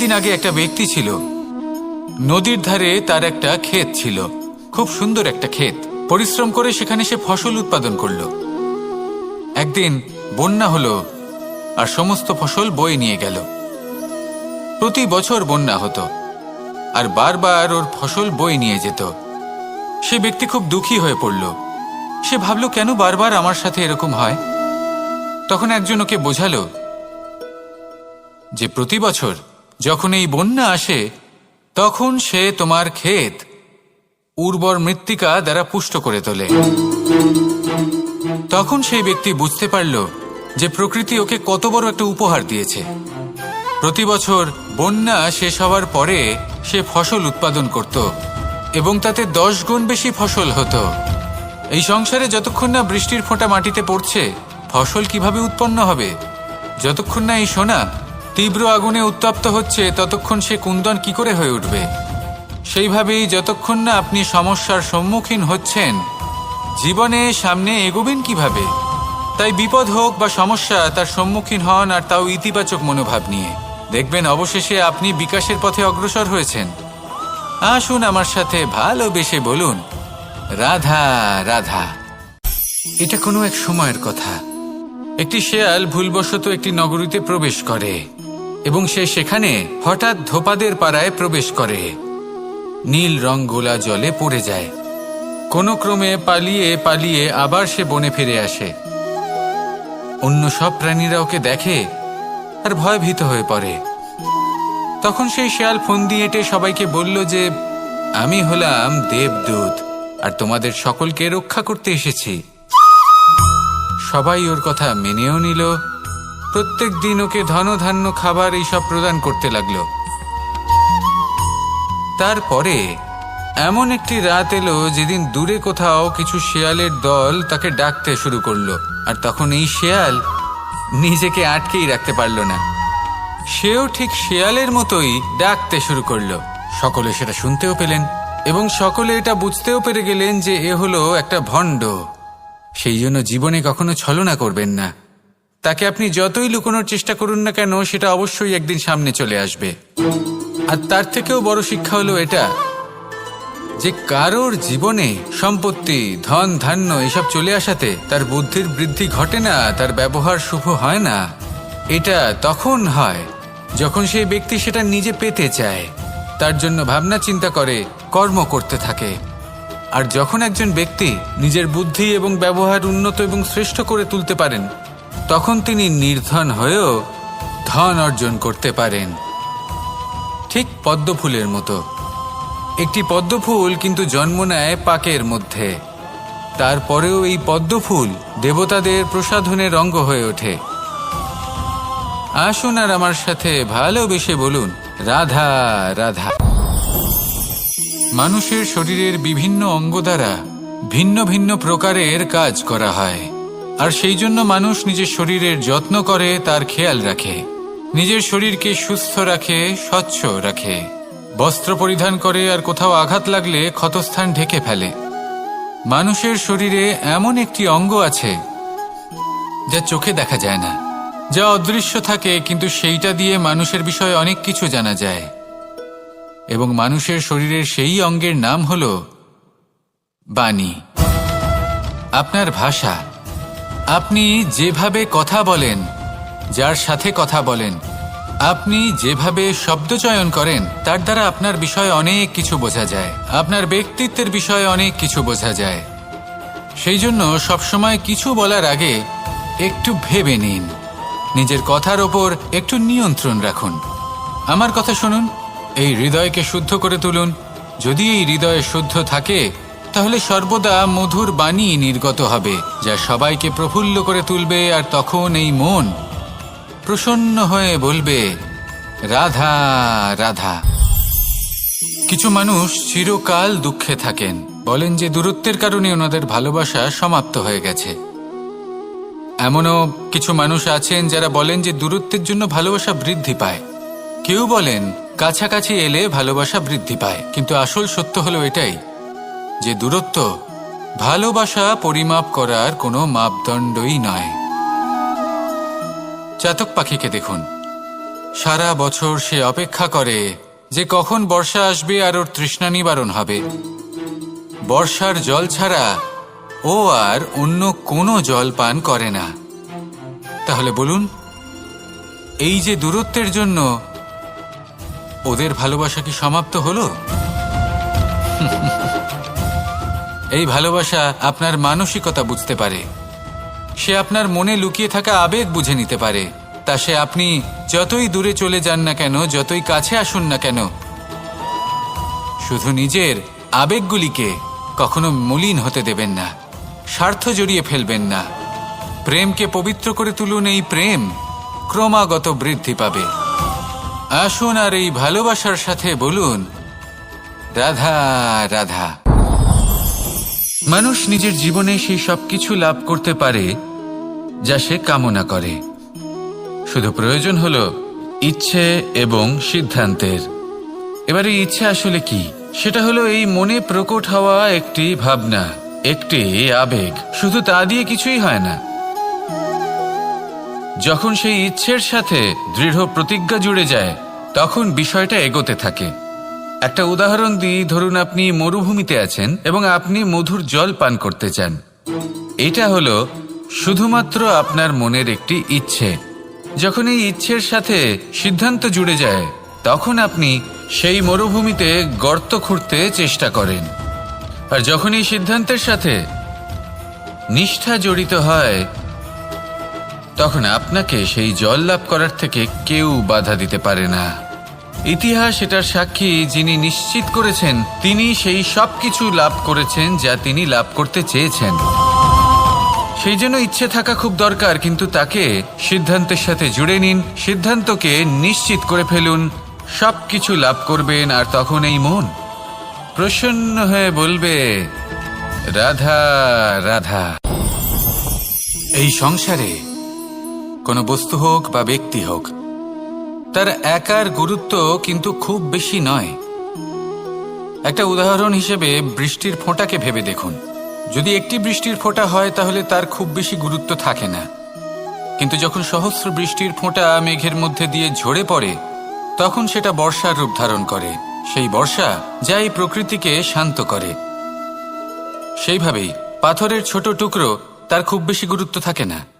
দিন আগে একটা ব্যক্তি ছিল। নদীর ধারে তার একটা ক্ষেত ছিল। খুব সুন্দর একটা ক্ষেত। পরিশ্রম করে সেখানে সে ফসল উৎপাদন করল। একদিন বন্যা হলো আর সমস্ত ফসল বয়ে নিয়ে গেল। প্রতি বছর বন্যা হতো আর বারবার ওর ফসল বয়ে নিয়ে যেত। সে ব্যক্তি খুব দুঃখী হয়ে পড়ল। সে ভাবল, কেন বারবার আমার সাথে এরকম হয়? তখন একজন ওকে বোঝালো যে প্রতি বছর যখন এই বন্যা আসে, তখন সে তোমার ক্ষেত উর্বর মৃত্তিকা দ্বারা পুষ্ট করে তোলে। তখন সেই ব্যক্তি বুঝতে পারল যে প্রকৃতি ওকে কত বড় একটা উপহার দিয়েছে। প্রতি বছর বন্যা শেষ হওয়ার পরে সে ফসল উৎপাদন করত এবং তাতে দশ গুণ বেশি ফসল হতো। এই সংসারে যতক্ষণ না বৃষ্টির ফোঁটা মাটিতে পড়ছে, ফসল কীভাবে উৎপন্ন হবে? যতক্ষণ না এই সোনা তীব্র আগুনে উত্তপ্ত হচ্ছে, ততক্ষণ সে কুন্দন কি করে হয়ে উঠবে? সেইভাবেই যতক্ষণ না আপনি সমস্যার সম্মুখীন হচ্ছেন, জীবনে সামনে এগোবেন কীভাবে? তাই বিপদ হোক বা সমস্যা, তার সম্মুখীন হন আর তাও ইতিবাচক মনোভাব নিয়ে। দেখবেন অবশেষে আপনি বিকাশের পথে অগ্রসর হয়েছেন। আসুন আমার সাথে ভালোবেসে বলুন, রাধা রাধা। এটা কোনো এক সময়ের কথা। একটি শেয়াল ভুলবশত একটি নগরীতে প্রবেশ করে। এবং সে সেখানে হঠাৎ ধোপাদের পাড়ায় প্রবেশ করে। নীল রং গোলা জলে পড়ে যায়। কোনো ক্রমে পালিয়ে পালিয়ে আবার সে বনে ফিরে আসে। অন্য সব প্রাণীরা ওকে দেখে আর ভয়ভীত হয়ে পড়ে। তখন সেই শেয়াল ফোন দিয়ে এটে সবাইকে বলল যে, আমি হলাম দেবদূত আর তোমাদের সকলকে রক্ষা করতে এসেছি। সবাই ওর কথা মেনেও নিল প্রত্যেক দিন ওকে ধন ধান্য খাবার এইসব প্রদান করতে লাগল। তারপরে এমন একটি রাত এলো যেদিন দূরে কোথাও কিছু শেয়ালের দল তাকে ডাকতে শুরু করল, আর তখন এই শেয়াল নিজেকে আটকেই রাখতে পারল না। সেও ঠিক শেয়ালের মতোই ডাকতে শুরু করল। সকলে সেটা শুনতেও পেলেন, এবং সকলে এটা বুঝতেও পেরে গেলেন যে এ হলো একটা ভণ্ড। সেই জন্য জীবনে কখনো ছলনা করবেন না। তাকে আপনি যতই লুকোনোর চেষ্টা করুন না কেন, সেটা অবশ্যই একদিন সামনে চলে আসবে। আর তার থেকেও বড় শিক্ষা হলো এটা যে কারোর জীবনে সম্পত্তি, ধন, ধান্য এসব চলে আসাতে তার বুদ্ধির বৃদ্ধি ঘটে না, তার ব্যবহার শুভ হয় না। এটা তখন হয় যখন সেই ব্যক্তি সেটা নিজে পেতে চায়। তার জন্য ভাবনা চিন্তা করে, কর্ম করতে থাকে। আর যখন একজন ব্যক্তি নিজের বুদ্ধি এবং ব্যবহার উন্নত এবং শ্রেষ্ঠ করে তুলতে পারেন তখন তিনি নির্ধন হয়েও ধন অর্জন করতে পারেন। ঠিক পদ্মফুলের মতো। একটি পদ্মফুল কিন্তু জন্ম নেয় পাকের মধ্যে। তারপরেও এই পদ্মফুল দেবতাদের প্রসাধনের অঙ্গ হয়ে ওঠে। আসুন আর আমার সাথে ভালোবেসে বলুন, রাধা রাধা। মানুষের শরীরের বিভিন্ন অঙ্গ দ্বারা ভিন্ন ভিন্ন প্রকারের কাজ করা হয়। আর সেই জন্য মানুষ নিজের শরীরের যত্ন করে, তার খেয়াল রাখে। নিজের শরীরকে সুস্থ রাখে, স্বচ্ছ রাখে। বস্ত্র পরিধান করে আর কোথাও আঘাত লাগলে ক্ষতস্থান ঢেকে ফেলে। মানুষের শরীরে এমন একটি অঙ্গ আছে, যা চোখে দেখা যায় না, যা অদৃশ্য থাকে, কিন্তু সেইটা দিয়ে মানুষের বিষয়ে অনেক কিছু জানা যায়। এবং মানুষের শরীরের সেই অঙ্গের নাম হল বাণী। আপনার ভাষা আপনি যেভাবে কথা বলেন, যার সাথে কথা বলেন, আপনি যেভাবে শব্দ চয়ন করেন, তার দ্বারা আপনার বিষয়ে অনেক কিছু বোঝা যায়। আপনার ব্যক্তিত্বের বিষয়ে অনেক কিছু বোঝা যায়। সেই জন্য সবসময় কিছু বলার আগে একটু ভেবে নিন। নিজের কথার ওপর একটু নিয়ন্ত্রণ রাখুন। আমার কথা শুনুন, এই হৃদয়কে শুদ্ধ করে তুলুন। যদি এই হৃদয় শুদ্ধ থাকে তাহলে সর্বদা মধুর বাণী নির্গত হবে, যা সবাইকে প্রফুল্ল করে তুলবে আর তখন এই মন প্রসন্ন হয়ে বলবে, রাধা রাধা। কিছু মানুষ চিরকাল দুঃখে থাকেন, বলেন যে দূরত্বের কারণে ওনাদের ভালোবাসা সমাপ্ত হয়ে গেছে। এমনও কিছু মানুষ আছেন যারা বলেন যে দূরত্বের জন্য ভালোবাসা বৃদ্ধি পায়। কেউ বলেন, কাছাকাছি এলে ভালোবাসা বৃদ্ধি পায়। কিন্তু আসল সত্য হলো এটাই যে দূরত্ব, ভালোবাসা পরিমাপ করার কোনো মাপদণ্ডই নয়। চাতক পাখিকে দেখুন। সারা বছর সে অপেক্ষা করে যে কখন বর্ষা আসবে আর ওর তৃষ্ণা নিবারণ হবে। বর্ষার জল ছাড়া ও আর অন্য কোনো জল পান করে না। তাহলে বলুন, এই যে দূরত্বের জন্য ওদের ভালোবাসা কি সমাপ্ত হলো? এই ভালোবাসা আপনার মানসিকতা বুঝতে পারে। সে আপনার মনে লুকিয়ে থাকা আবেগ বুঝে নিতে পারে। তা সে আপনি যতই দূরে চলে যান না কেন, যতই কাছে আসুন না কেন, শুধু নিজের আবেগগুলিকে কখনো মলিন হতে দেবেন না, স্বার্থ জড়িয়ে ফেলবেন না। প্রেমকে পবিত্র করে তুলুন এই প্রেম, ক্রমাগত বৃদ্ধি পাবে। আসুন আর এই ভালোবাসার সাথে বলুন, রাধা রাধা। মানুষ নিজের জীবনে সেই সব কিছু লাভ করতে পারে, যা সে কামনা করে। শুধু প্রয়োজন হল ইচ্ছে এবং সিদ্ধান্তের। এবার এই ইচ্ছে আসলে কি? সেটা হলো এই মনে প্রকট হওয়া একটি ভাবনা, একটি আবেগ। শুধু তা দিয়ে কিছুই হয় না। যখন সেই ইচ্ছের সাথে দৃঢ় প্রতিজ্ঞা জুড়ে যায়, তখন বিষয়টা এগোতে থাকে। একটা উদাহরণ দিই, ধরুন আপনি মরুভূমিতে আছেন এবং আপনি মধুর জল পান করতে চান। এটা হলো শুধুমাত্র আপনার মনের একটি ইচ্ছে। যখন এই ইচ্ছের সাথে সিদ্ধান্ত জুড়ে যায়, তখন আপনি সেই মরুভূমিতে গর্ত খুঁড়তে চেষ্টা করেন। আর যখন এই সিদ্ধান্তের সাথে নিষ্ঠা জড়িত হয়, তখন আপনাকে সেই জল লাভ করার থেকে কেউ বাধা দিতে পারে না। ইতিহাস এটার সাক্ষী যিনি নিশ্চিত করেছেন, তিনি সেই সব কিছু লাভ করেছেন যা তিনি লাভ করতে চেয়েছেন। সেই জন্য ইচ্ছে থাকা খুব দরকার, কিন্তু তাকে সিদ্ধান্তের সাথে জুড়ে নিন, সিদ্ধান্তকে নিশ্চিত করে ফেলুন সব কিছু লাভ করবেন, আর তখন এই মন প্রসন্ন হয়ে বলবে, রাধা রাধা। এই সংসারে কোনো বস্তু হোক বা ব্যক্তি হোক তার একার গুরুত্ব কিন্তু খুব বেশি নয়। একটা উদাহরণ হিসেবে বৃষ্টির ফোঁটাকে ভেবে দেখুন। যদি একটি বৃষ্টির ফোঁটা হয়, তাহলে তার খুব বেশি গুরুত্ব থাকে না। কিন্তু যখন সহস্র বৃষ্টির ফোঁটা মেঘের মধ্যে দিয়ে ঝরে পড়ে, তখন সেটা বর্ষার রূপ ধারণ করে। সেই বর্ষা যা এই প্রকৃতিকে শান্ত করে। সেইভাবেই পাথরের ছোট টুকরো তার খুব বেশি গুরুত্ব থাকে না।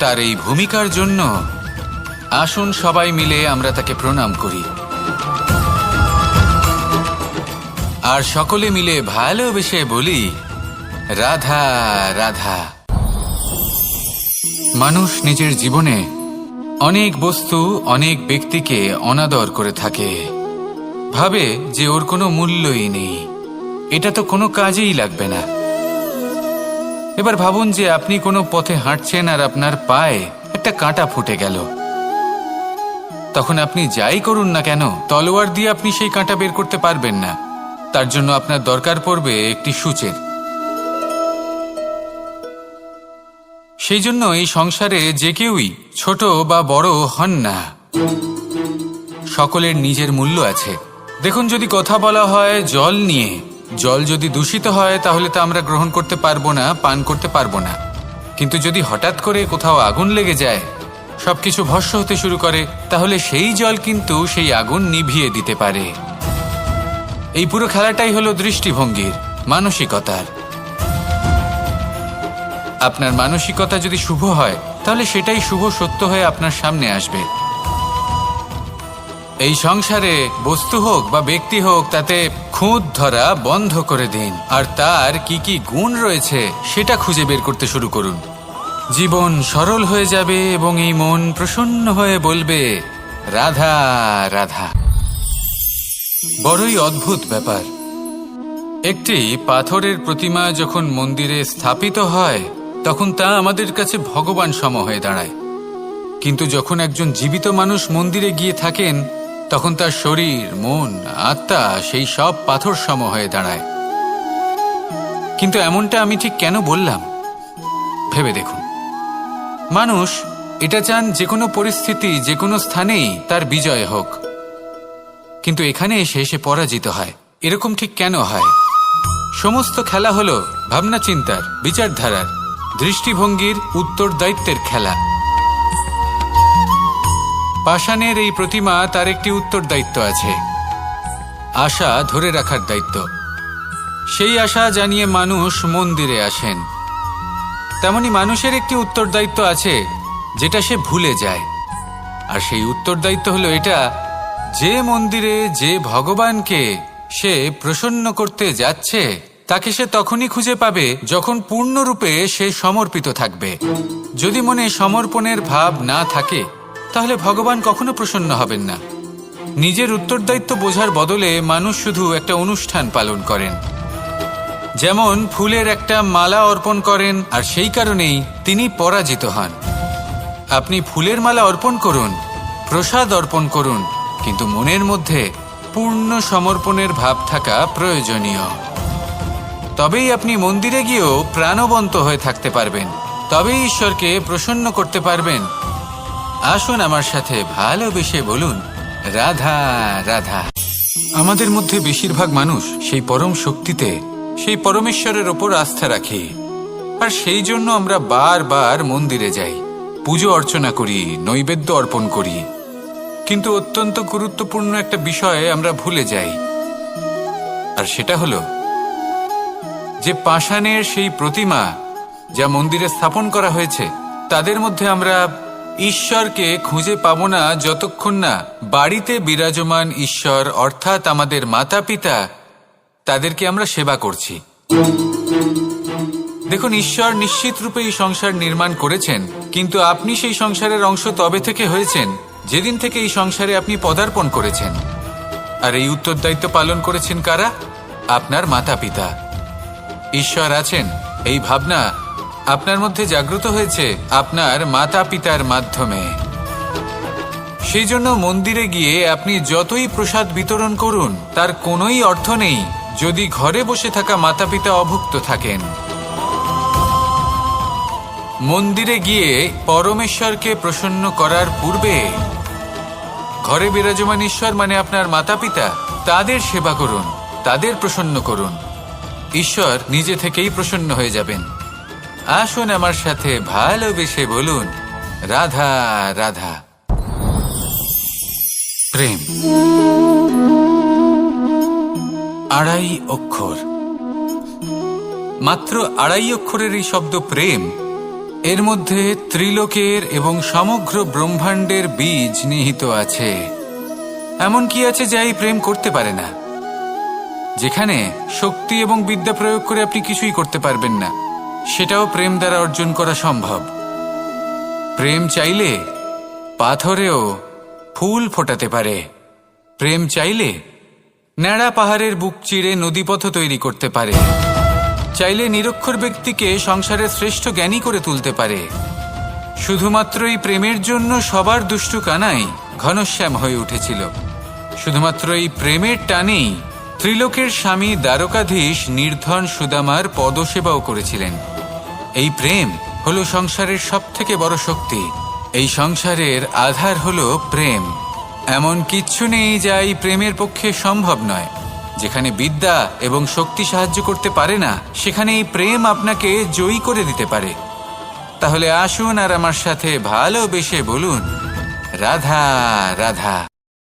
তার এই ভূমিকার জন্য আসুন সবাই মিলে আমরা তাকে প্রণাম করি। আর সকলে মিলে ভালোবেসে বলি, রাধা রাধা। মানুষ নিজের জীবনে অনেক বস্তু, অনেক ব্যক্তিকে অনাদর করে থাকে। ভাবে যে ওর কোনো মূল্যই নেই। এটা তো কোনো কাজেই লাগবে না। এবার ভাবুন যে আপনি কোনো পথে হাঁটছেন আর আপনার পায়ে একটা কাঁটা ফুটে গেল। তখন আপনি যাই করুন না কেন, তলোয়ার দিয়ে আপনি সেই কাঁটা বের করতে পারবেন না। তার জন্য আপনার দরকার পড়বে একটি সূচের। সেই জন্য এই সংসারে যে কেউই ছোট বা বড় হন না। সকলের নিজের মূল্য আছে। দেখুন যদি কথা বলা হয় জল নিয়ে। জল যদি দূষিত হয়, তাহলে তা আমরা গ্রহণ করতে পারব না, পান করতে পারব না। কিন্তু যদি হঠাৎ করে কোথাও আগুন লেগে যায়, সবকিছু ভস্য হতে শুরু করে, তাহলে সেই জল কিন্তু সেই আগুন নিভিয়ে দিতে পারে। এই পুরো খেলাটাই হলো দৃষ্টিভঙ্গির, মানসিকতার। আপনার মানসিকতা যদি শুভ হয়, তাহলে সেটাই শুভ সত্য হয়ে আপনার সামনে আসবে। এই সংসারে বস্তু হোক বা ব্যক্তি হোক, তাতে খুঁত ধরা বন্ধ করে দিন। আর তার কি কি গুণ রয়েছে, সেটা খুঁজে বের করতে শুরু করুন। জীবন সরল হয়ে যাবে এবং এই মন প্রসন্ন হয়ে বলবে, রাধা রাধা। বড়ই অদ্ভুত ব্যাপার। একটি পাথরের প্রতিমা যখন মন্দিরে স্থাপিত হয়, তখন তা আমাদের কাছে ভগবান সম হয়ে দাঁড়ায়। কিন্তু যখন একজন জীবিত মানুষ মন্দিরে গিয়ে থাকেন তখন তার শরীর, মন, আত্মা সেই সব পাথর সম হয়ে দাঁড়ায়। কিন্তু এমনটা আমি ঠিক কেন বললাম? ভেবে দেখুন। মানুষ এটা চান যে কোনো পরিস্থিতি, যে কোনো স্থানেই তার বিজয় হোক। কিন্তু এখানে এসে সে পরাজিত হয়। এরকম ঠিক কেন হয়? সমস্ত খেলা হলো ভাবনা চিন্তার বিচারধারার, দৃষ্টিভঙ্গির উত্তর দায়িত্বের খেলা। পাষাণের এই প্রতিমা তার একটি উত্তর দায়িত্ব আছে। আশা ধরে রাখার দায়িত্ব। সেই আশা জানিয়ে মানুষ মন্দিরে আসেন। তেমনি মানুষের একটি উত্তর দায়িত্ব আছে, যেটা সে ভুলে যায়। আর সেই উত্তর দায়িত্ব হলো এটা, যে মন্দিরে যে ভগবানকে সে প্রসন্ন করতে যাচ্ছে, তাকে সে তখনই খুঁজে পাবে যখন পূর্ণরূপে সে সমর্পিত থাকবে। যদি মনে সমর্পণের ভাব না থাকে তাহলে ভগবান কখনো প্রসন্ন হবেন না। নিজের উত্তরদায়িত্ব বোঝার বদলে মানুষ শুধু একটা অনুষ্ঠান পালন করেন। যেমন ফুলের একটা মালা অর্পণ করেন, আর সেই কারণেই তিনি পরাজিত হন। আপনি ফুলের মালা অর্পণ করুন, প্রসাদ অর্পণ করুন, কিন্তু মনের মধ্যে পূর্ণ সমর্পণের ভাব থাকা প্রয়োজনীয়। তবেই আপনি মন্দিরে গিয়েও প্রাণবন্ত হয়ে থাকতে পারবেন। তবেই ঈশ্বরকে প্রসন্ন করতে পারবেন। আসুন আমার সাথে ভালোবেসে বলুন, রাধা রাধা। আমাদের মধ্যে বেশিরভাগ মানুষ সেই পরম শক্তিতে, সেই পরমেশ্বরের ওপর আস্থা রাখি। আর সেই জন্য আমরা বারবার মন্দিরে যাই, পুজো অর্চনা করি, নৈবেদ্য অর্পণ করি। কিন্তু অত্যন্ত গুরুত্বপূর্ণ একটা বিষয়ে আমরা ভুলে যাই। আর সেটা হলো, যে পাষাণের সেই প্রতিমা যা মন্দিরে স্থাপন করা হয়েছে, তাদের মধ্যে আমরা ঈশ্বরকে খুঁজে পাবো না যতক্ষণ না বাড়িতে বিরাজমান ঈশ্বর, অর্থাৎ আমাদের মাতা পিতা তাদেরকে আমরা সেবা করছি। দেখুন, ঈশ্বর নিশ্চিত রূপে এই সংসার নির্মাণ করেছেন, কিন্তু আপনি সেই সংসারের অংশ তবে থেকে হয়েছেন, যেদিন থেকে এই সংসারে আপনি পদার্পণ করেছেন। আর এই উত্তরদায়িত্ব পালন করেছেন কারা? আপনার মাতা পিতা ঈশ্বর আছেন, এই ভাবনা আপনার মধ্যে জাগ্রত হয়েছে আপনার মাতা পিতার মাধ্যমে। সেই জন্য মন্দিরে গিয়ে আপনি যতই প্রসাদ বিতরণ করুন, তার কোনোই অর্থ নেই যদি ঘরে বসে থাকা মাতা পিতা অভুক্ত থাকেন। মন্দিরে গিয়ে পরমেশ্বরকে প্রসন্ন করার পূর্বে ঘরে বিরাজমান ঈশ্বর মানে আপনার মাতা পিতা তাদের সেবা করুন, তাদের প্রসন্ন করুন। ঈশ্বর নিজে থেকেই প্রসন্ন হয়ে যাবেন। আসুন আমার সাথে ভালোবেসে বলুন, রাধা রাধা। প্রেম। আড়াই অক্ষর। মাত্র আড়াই অক্ষরের এই শব্দ প্রেম, এর মধ্যে ত্রিলোকের এবং সমগ্র ব্রহ্মাণ্ডের বীজ নিহিত আছে। এমন কি আছে যা এই প্রেম করতে পারে না? যেখানে শক্তি এবং বিদ্যা প্রয়োগ করে আপনি কিছুই করতে পারবেন না। সেটাও প্রেম দ্বারা অর্জন করা সম্ভব। প্রেম চাইলে পাথরেও ফুল ফোটাতে পারে। প্রেম চাইলে ন্যাড়া পাহাড়ের বুক চিরে নদীপথ তৈরি করতে পারে। চাইলে নিরক্ষর ব্যক্তিকে সংসারের শ্রেষ্ঠ জ্ঞানী করে তুলতে পারে। শুধুমাত্র এই প্রেমের জন্য সবার দুষ্টু কানাই ঘনশ্যাম হয়ে উঠেছিল। শুধুমাত্র এই প্রেমের টানেই ত্রিলোকের স্বামী দ্বারকাধীশ নির্ধন সুদামার পদসেবাও করেছিলেন। এই প্রেম হলো সংসারের সব থেকে বড় শক্তি। এই সংসারের আধার হলো প্রেম। এমন কিচ্ছু নেই যা এই প্রেমের পক্ষে সম্ভব নয়। যেখানে বিদ্যা এবং শক্তি সাহায্য করতে পারে না, সেখানে এই প্রেম আপনাকে জয়ী করে দিতে পারে। তাহলে আসুন আর আমার সাথে ভালোবেসে বলুন, রাধা রাধা।